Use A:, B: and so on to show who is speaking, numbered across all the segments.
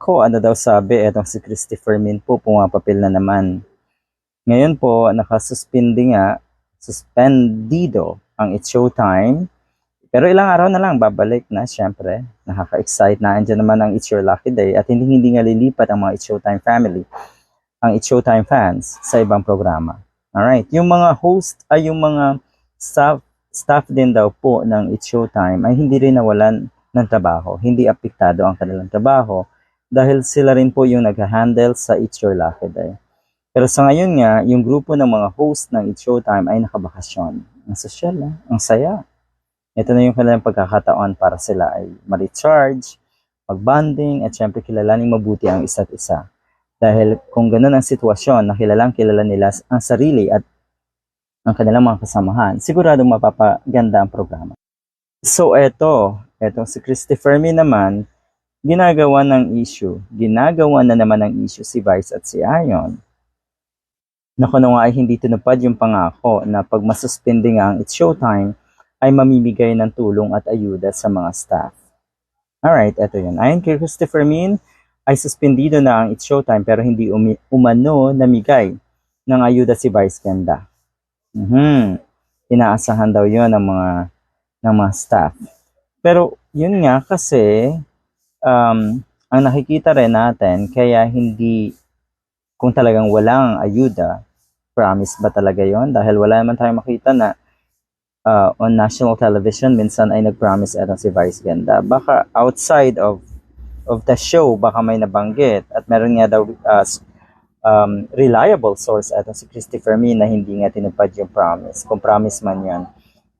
A: Ko, ano daw sabi, etong si Christopher Min po, pumapapil na naman. Ngayon po, nakasuspindi nga, suspendido ang It's Showtime. Pero ilang araw na lang, babalik na, syempre. Nakaka-excite na. Andiyan naman ang It's Your Lucky Day at hindi hindi nga lilipat ang mga It's Showtime family, ang It's Showtime fans sa ibang programa. Alright, yung mga host ay yung mga staff, staff din daw po ng It's Showtime ay hindi rin nawalan ng trabaho. Hindi apektado ang kanilang trabaho dahil sila rin po yung nag-handle sa It's Your Lucky Day. Pero sa ngayon nga, yung grupo ng mga host ng It's Showtime ay nakabakasyon. Ang sosyal, ah. ang saya. Ito na yung kanilang pagkakataon para sila ay ma-recharge, mag-bonding, at syempre kilalaning mabuti ang isa't isa. Dahil kung ganun ang sitwasyon, na kilalang kilala nila ang sarili at ang kanilang mga kasamahan, siguradong mapapaganda ang programa. So eto, etong si Christopher Min naman, ginagawa ng issue. Ginagawa na naman ng issue si Vice at si Ayon. Na kung ano nga ay hindi tinupad yung pangako na pag masuspindi nga ang It's Showtime, ay mamimigay ng tulong at ayuda sa mga staff. Alright, eto yun. Ayon kay Christopher Min, ay suspendido na ang It's Showtime pero hindi umi- umano namigay ng ayuda si Vice Ganda. Mhm. Inaasahan daw yon ng mga ng mga staff. Pero yun nga kasi um, ang nakikita rin natin kaya hindi kung talagang walang ayuda, promise ba talaga yon Dahil wala naman tayong makita na uh, on national television minsan ay nag-promise etong si Vice Ganda. Baka outside of of the show baka may nabanggit at meron nga daw uh, um, reliable source etong si Christopher Min na hindi nga tinupad yung promise. Kung promise man yan.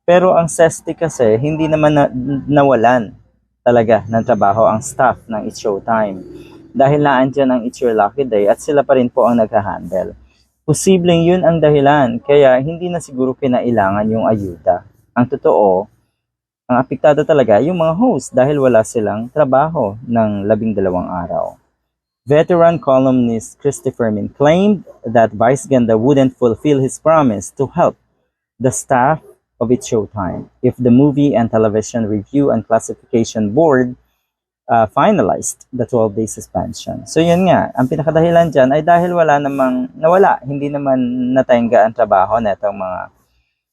A: Pero ang SESTI kasi hindi naman na, nawalan talaga ng trabaho ang staff ng It's Showtime. Dahil naandyan ang It's Your Lucky Day at sila pa rin po ang nagha-handle. Posibleng yun ang dahilan kaya hindi na siguro kinailangan yung ayuda. Ang totoo, ang apektado talaga yung mga host dahil wala silang trabaho ng labing dalawang araw. Veteran columnist Christopher Min claimed that Vice Ganda wouldn't fulfill his promise to help the staff of its showtime if the Movie and Television Review and Classification Board uh, finalized the 12-day suspension. So yun nga, ang pinakadahilan dyan ay dahil wala namang, nawala, hindi naman natenga ang trabaho na itong mga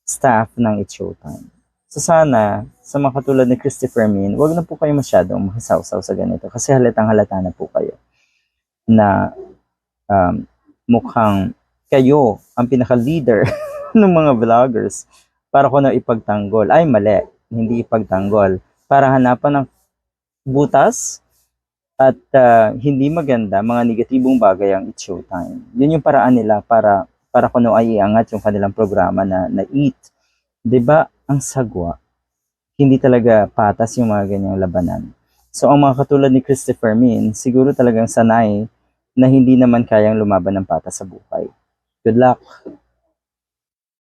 A: staff ng It's Showtime. So sana, sa mga katulad ni Christopher Min, wag na po kayo masyadong makisawsaw sa ganito kasi halatang halata na po kayo na um, mukhang kayo ang pinaka-leader ng mga vloggers para ko na ipagtanggol. Ay, mali. Hindi ipagtanggol. Para hanapan ng butas at ah, hindi maganda, mga negatibong bagay ang It's Showtime. Yun yung paraan nila para para kuno ay iangat yung kanilang programa na na eat. 'Di ba? Ang sagwa. Hindi talaga patas yung mga ganyang labanan. So ang mga katulad ni Christopher Min, siguro talagang sanay na hindi naman kayang lumaban ng patas sa buhay. Good luck.